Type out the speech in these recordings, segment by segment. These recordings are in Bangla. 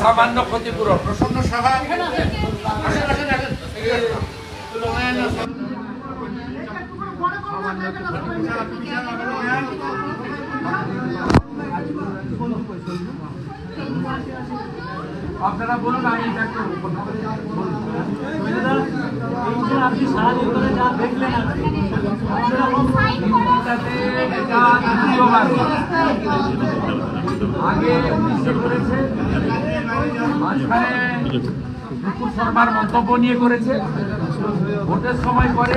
সামান্য ক্ষতিপূরণ। প্রসন্ন সাহা আসেন আপনারা বলুন, আমি। আপনি সারাদিন ধরে যা দেখলেন আগে উনিশে করেছে, মাঝখানে শর্মার মন্তব্য নিয়ে করেছে ভোটের সময় করে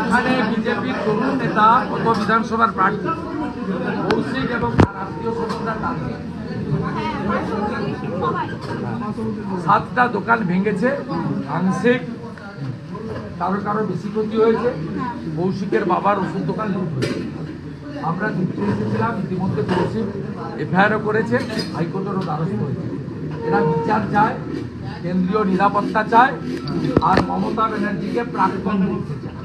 এখানে বিজেপির তরুণ নেতা বিধানসভার প্রার্থী, কৌশিক এবং আত্মীয় সাতটা দোকান ভেঙেছে আংশিক কারও কারও বেশি ক্ষতি হয়েছে, কৌশিকের বাবার ওষুধ দোকান আমরা দেখতে এসেছিলাম, ইতিমধ্যে কৌশিক এফআইআরও করেছে, হাইকোর্টেরও দ্বারস্থ হয়েছে। এরা বিচার চায় কেন্দ্রীয় নিরাপত্তা চায় আর মমতা ব্যানার্জিকে প্রাক্তন চায়।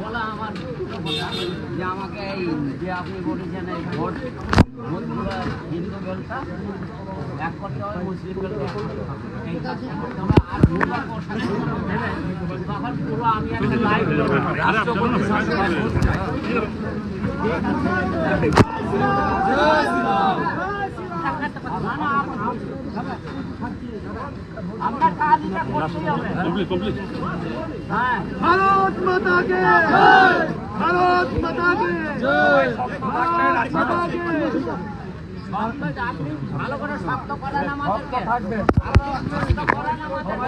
বলা আমার যে আমাকে এই যে আপনি বলেছেন এই ভোট ভোটগুলো হিন্দু বেলটা এক করতে হবে মুসলিম এক এই কাজটা করতে হবে। আর দেবেন, তখন পুরো আমি একটা লাইভ রাষ্ট্রপতি ভারত মাতা কে ভারত মাতা কে ভারত ভালো করে শক্ত করেন আমাদেরকে থাকবে শক্ত করেন আমাদেরকে